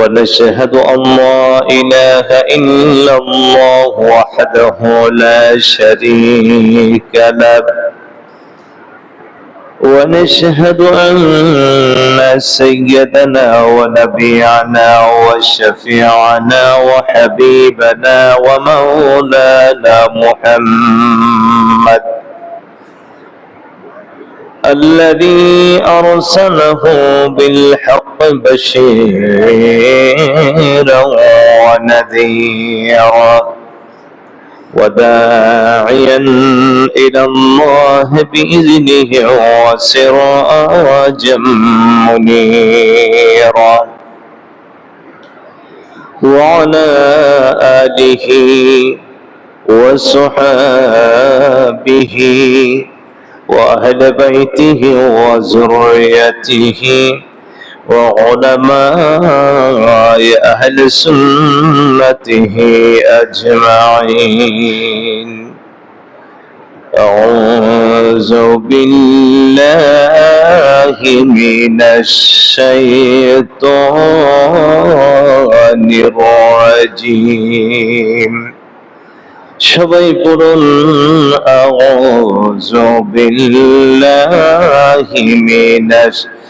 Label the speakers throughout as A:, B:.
A: ونشهد أن لا إله إلا الله وحده لا شريك له. ونشهد أن سيدنا ونبينا وشفيعنا وحبيبنا ومولانا محمد الذي أرسله بالحق بشيرا ونذيرا وداعيا إلى الله بإذنه وسراجا منيرا وعلى آله وصحابه وأهل بيته وذريته وعلماء أهل سنته أجمعين أعوذ بالله من الشيطان الرجيم সবাই পড়ুন আউযু বিল্লাহি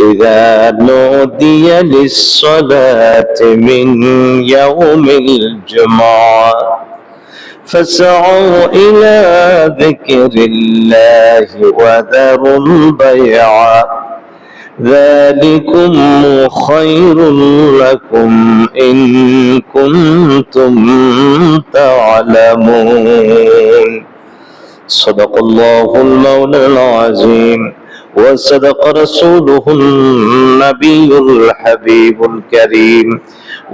A: إذا نودي للصلاة من يوم الجمعة فاسعوا إلى ذكر الله وذروا البيع. ذلكم خير لكم إن كنتم تعلمون. صدق الله المولى العظيم. وصدق رسوله النبي الحبيب الكريم.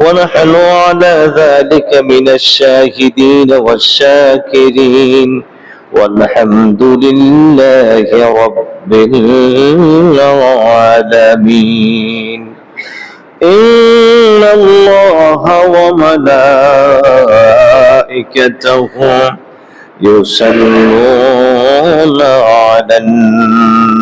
A: ونحن على ذلك من الشاهدين والشاكرين. والحمد لله رب العالمين. إن الله وملائكته يصلون على النبي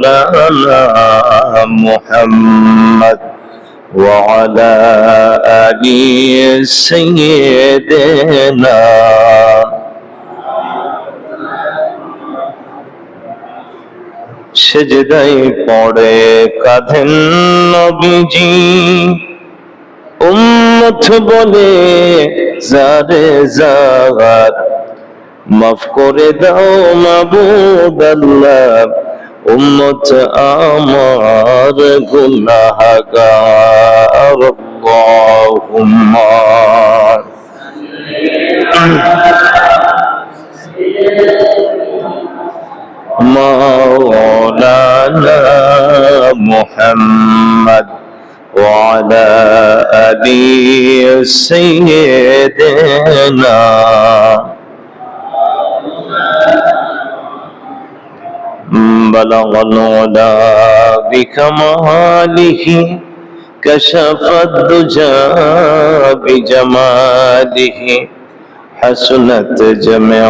A: مولانا محمد وعلى آل سيدنا সেজদাই পড়ে কাঁধেন নবীজি উম্মত বলে জারে জাগার মাফ করে দাও মাবুদ আল্লাহ উম্মত আমার গুনাহগার আল্লাহুম্মা مولانا محمد وعلى آل سيدنا بلغ العلا بكماله كشف الدجى بجماله حسنت جمع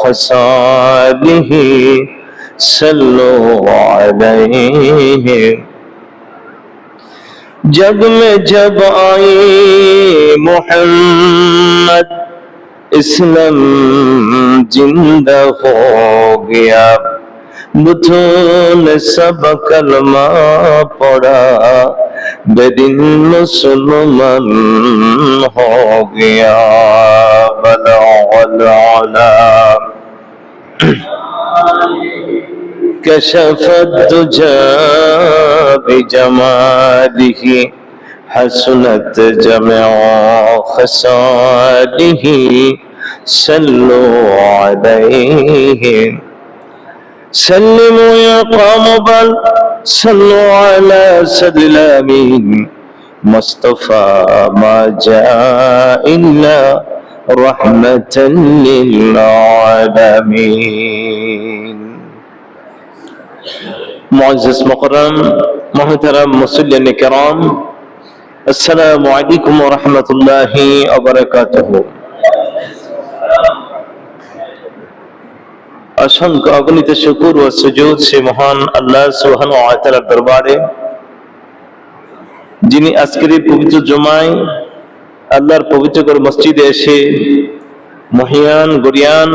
A: خصاله صلو علیہ جب میں جب آئی محمد، اسلم زندہ ہو گیا۔ بطول سب کلمہ پڑا بے دن مسلمان ہو گیا بلا کشفت تجا بجماله حسنت جمع خصاله صلو علیہ۔ وسلم سلموا يا قوم بل صلوا على سد الأمين. مصطفى ما جاء إلا رحمة للعالمين. معزز مكرم محترم مسلم کرام السلام عليكم ورحمة الله وبركاته. অসংখ্য অগণিত শুকুর ও সুজুদ সে মহান আল্লাহ সুহান ও আয়তালার দরবারে, যিনি আজকের এই পবিত্র জমায় আল্লাহর পবিত্র করে মসজিদে এসে মহিয়ান, গরিয়ান,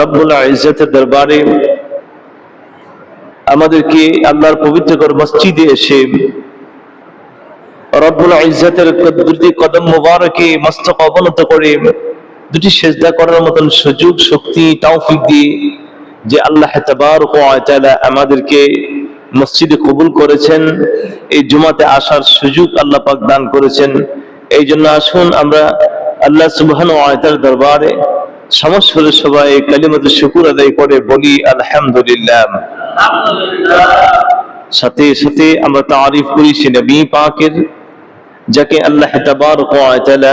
A: রব্বুল ইজ্জতের দরবারে আমাদেরকে আল্লাহর পবিত্র করে মসজিদে এসে রব্বুল ইজ্জতের দুটি কদম মুবারকে মস্তক অবনত করে দুটি সেজদা করার মতন সুযোগ, শক্তি, তৌফিক দিয়ে যে আল্লাহ তাআলা আমাদেরকে মসজিদে কবুল করেছেন, এই জুমাতে আসার সুযোগ আল্লাহ পাক দান করেছেন। এই জন্য আসুন আমরা আল্লাহ সুবহান ওয়া তাআলার দরবারে সমস্ত সবাই কালিমাতুর শুকুর আদায় করে বলি, আলহামদুলিল্লাহ। সাথে সাথে আমরা তারিফ করি, সে নবী পাকের যাকে আল্লাহ ওয়া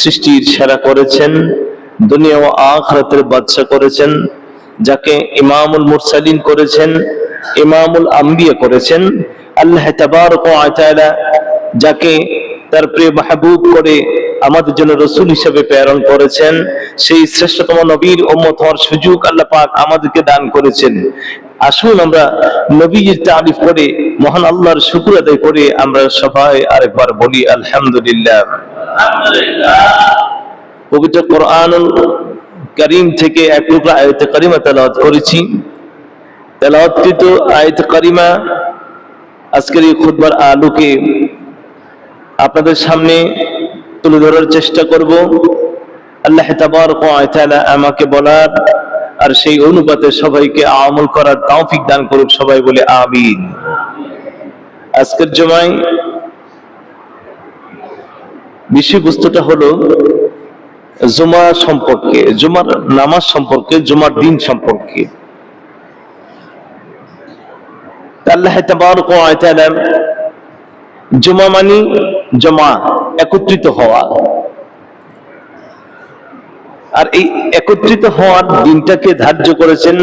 A: সৃষ্টির সেরা করেছেন, দুনিয়া ও আখিরাতের বাদশা করেছেন, যাকে ইমামুল মুরসালিন করেছেন, ইমামুল আম্বিয়া করেছেন, আল্লাহ তাবারক ওয়া যাকে তার প্রিয় মাহবুব করে আমাদের জন্য রসুল হিসেবে প্রেরণ করেছেন, সেই শ্রেষ্ঠতম নবীর উম্মত হওয়ার সুযোগ আল্লাহ পাক আমাদেরকে দান করেছেন। আসুন আমরা নবীজির তারিফ করে মহান আল্লাহর শুকুর আদায় করে আমরা সবাই আরেকবার বলি আলহামদুলিল্লাহ। পবিত্র কোরআন করিম থেকে এক টুকরা আয়তে করিমা তেলাওয়াত করেছি। তেলাওয়াতকৃত আয়ত করিমা। আজকের এই খুতবার আলোকে আপনাদের সামনে তুলে ধরার চেষ্টা করব। আল্লাহ তাবারক ওয়া আমাকে বলার আর সেই অনুপাতে সবাইকে আমল করার তৌফিক দান করুক সবাই বলে আমিন। আজকের জমায় বিষয়বস্তুটা হলো জুমা সম্পর্কে, জুমার নামাজ সম্পর্কে, জুমার দিন সম্পর্কে। আল্লাহ জুমা মানি জমা একত্রিত হওয়া। আর এই একত্রিত হওয়ার দিনটাকে ধার্য করেছেন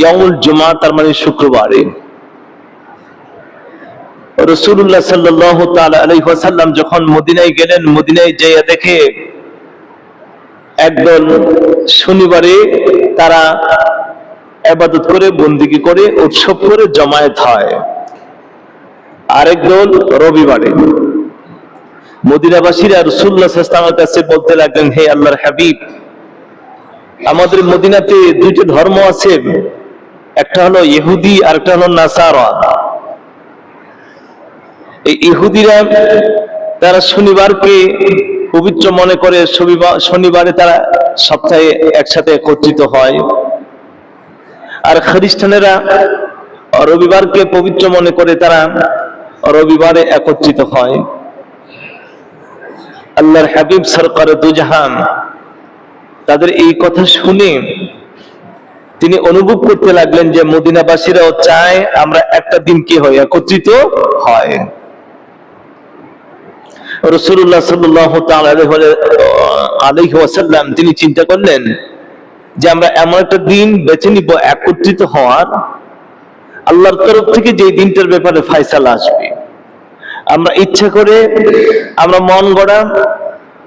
A: ইয়ামুল জুমা, তার মানে শুক্রবারে। রসুল্লাহ সাল্লাহ আলাইসাল্লাম যখন মদিনায় গেলেন, মদিনায় যাইয়া দেখে একদল শনিবারে তারা আবাদত করে, বন্দিগি করে, উৎসব করে জমায়েত হয়। আরেক দল রবিবারে। মদিনাবাসীরা রসুল্লাহ সাল্লামের কাছে বলতে লাগলেন, হে আল্লাহর হাবিব আমাদের মদিনাতে দুইটা ধর্ম আছে। একটা হলো ইহুদি আর একটা হলো নাসারা। এই ইহুদিরা, তারা শনিবারকে পবিত্র মনে করে শনিবারে তারা সপ্তাহে একসাথে একত্রিত হয়। আর খ্রিস্টানেরা রবিবারকে পবিত্র মনে করে তারা রবিবারে একত্রিত হয়। আল্লাহর হাবিব সরকার দুজাহান। তাদের এই কথা শুনে তিনি অনুভব করতে লাগলেন যে মদিনাবাসীরাও চায় আমরা একটা দিন কি হয়, একত্রিত হয়। তিনি চিন্তা করলেন যে আমরা এমন একটা দিন বেছে নিব একত্রিত হওয়ার। আল্লাহর তরফ থেকে যে দিনটার ব্যাপারে ফাইসালা আসবে। আমরা ইচ্ছা করে আমরা মন গড়া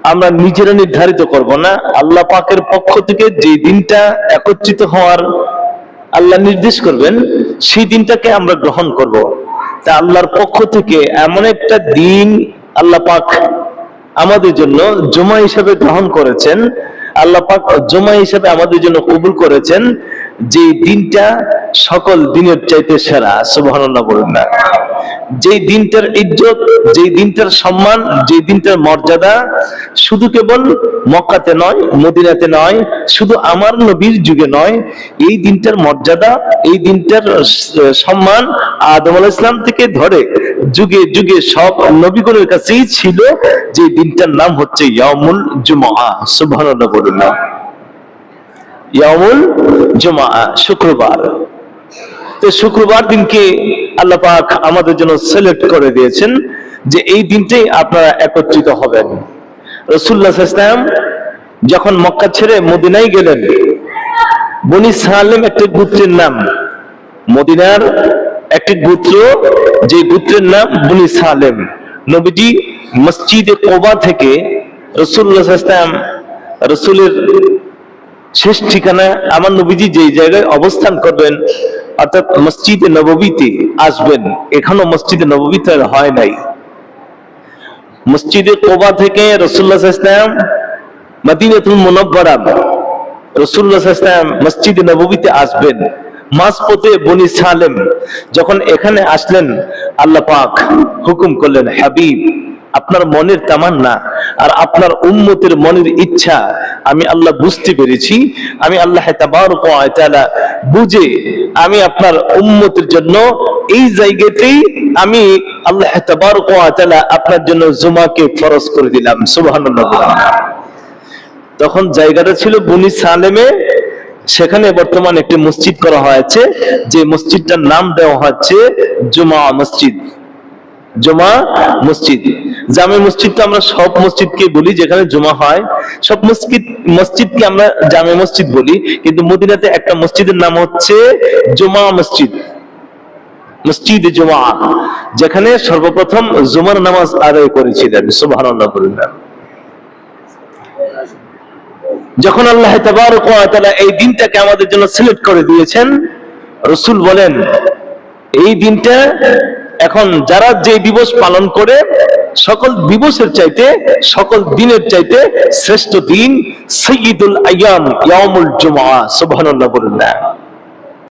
A: আমরা নিজেরা নির্ধারিত করব না। আল্লাহ পাকের পক্ষ থেকে যে দিনটা একত্রিত হওয়ার আল্লাহ নির্দেশ করবেন, সেই দিনটাকে আমরা গ্রহণ করব। তা আল্লাহর পক্ষ থেকে এমন একটা দিন আল্লাহ পাক আমাদের জন্য জমা হিসাবে গ্রহণ করেছেন। আল্লাহ পাক জমা হিসাবে আমাদের জন্য কবুল করেছেন। যে দিনটা সকল দিনের চাইতে সেরা, সুবহানাল্লাহ বলুন না। যেই দিনটার ইজ্জত, যেই দিনটার সম্মান, যেই দিনটার মর্যাদা, শুধু কেবল মক্কাতে নয়, মদিনাতে নয়, শুধু আমার নবীর যুগে নয়, এই দিনটার মর্যাদা, এই দিনটার সম্মান আদম আলাইহিস ইসলাম থেকে ধরে, যুগে যুগে সব নবীগণের কাছেই ছিল, যে দিনটার নাম হচ্ছে ইয়ামুল জুমআ, সুবহানাল্লাহ ইয়ামুল জুমআ, শুক্রবার। তো শুক্রবার দিনকে আল্লাহ পাক আমাদের জন্য সিলেক্ট করে দিয়েছেন যে এই দিনটাই আপনারা একত্রিত হবেন। রসুল্লাহ ইসলাম যখন মক্কা ছেড়ে মদিনায় গেলেন, বনি সালেম একটি গোত্রের নাম, মদিনার একটি গোত্র যে গোত্রের নাম বনি সালেম। নবীজি মসজিদে কোবা থেকে রসুল্লাহ ইসলাম রসুলের শেষ ঠিকানা আমার নবীজি যে জায়গায় অবস্থান করবেন অর্থাৎ মসজিদে নববীতে আসবেন। এখনও মসজিদে নববীতে হয় নাই। মসজিদে কোবা থেকে রসুল্লাহ ইসলাম মদিনাতুল মুনব্বরা রসুল্লাহ ইসলাম মসজিদে নববীতে আসবেন। মাঝপথে বনি সালেম যখন এখানে আসলেন, আল্লাহ পাক হুকুম করলেন, হাবিব আপনার মনের তামান্না আর আপনার উম্মতের মনের ইচ্ছা, আমি আল্লাহ বুঝতে পেরেছি। আমি আল্লাহ বুঝে আমি আপনার উম্মতের জন্য এই জায়গাতেই আমি আল্লাহ আপনার জন্য জুমাকে ফরজ করে দিলাম। সুবহানাল্লাহ। তখন জায়গাটা ছিল বনি সালেমে। সেখানে বর্তমানে একটি মসজিদ করা হয়েছে। যে মসজিদটার নাম দেওয়া হচ্ছে জুমা মসজিদ। জমা মসজিদ। জামে মসজিদ তো আমরা সব মসজিদকে বলি, যেখানে জমা হয়। সব মসজিদ, মসজিদকে আমরা জামে মসজিদ বলি, কিন্তু মদিনাতে একটা মসজিদের নাম হচ্ছে জমা মসজিদ। মসজিদ জমা, যেখানে সর্বপ্রথম জুমার নামাজ আদায় করেছিলেন বললেন যখন আল্লাহ এই দিনটাকে আমাদের জন্য সিলেক্ট করে দিয়েছেন, রসুল বলেন, এই দিনটা এখন যারা যে দিবস পালন করে, সকল দিবসের চাইতে, সকল দিনের চাইতে শ্রেষ্ঠ দিন সৈয়দুল আয়াম ইয়ামুল জুমা সুবহানাল্লাহ বলেন